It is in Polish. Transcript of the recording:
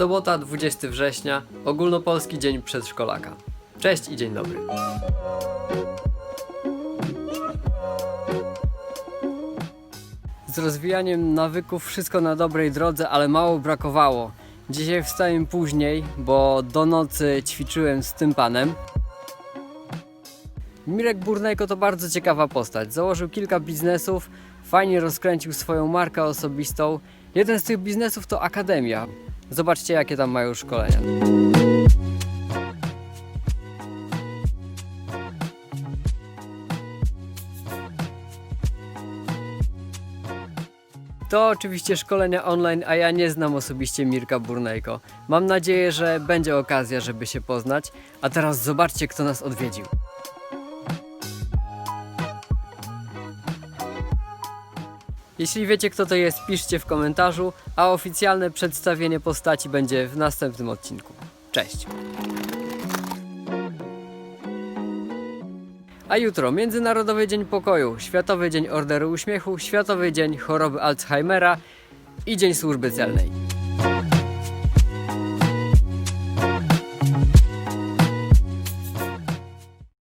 Sobota 20 września, ogólnopolski dzień przedszkolaka. Cześć i dzień dobry. Z rozwijaniem nawyków wszystko na dobrej drodze, ale mało brakowało. Dzisiaj wstałem później, bo do nocy ćwiczyłem z tym panem. Mirek Burnejko to bardzo ciekawa postać. Założył kilka biznesów, fajnie rozkręcił swoją markę osobistą. Jeden z tych biznesów to Akademia. Zobaczcie, jakie tam mają szkolenia. To oczywiście szkolenia online, a ja nie znam osobiście Mirka Burnejko. Mam nadzieję, że będzie okazja, żeby się poznać. A teraz zobaczcie, kto nas odwiedził. Jeśli wiecie, kto to jest, piszcie w komentarzu, a oficjalne przedstawienie postaci będzie w następnym odcinku. Cześć! A jutro Międzynarodowy Dzień Pokoju, Światowy Dzień Orderu Uśmiechu, Światowy Dzień Choroby Alzheimera i Dzień Służby Celnej.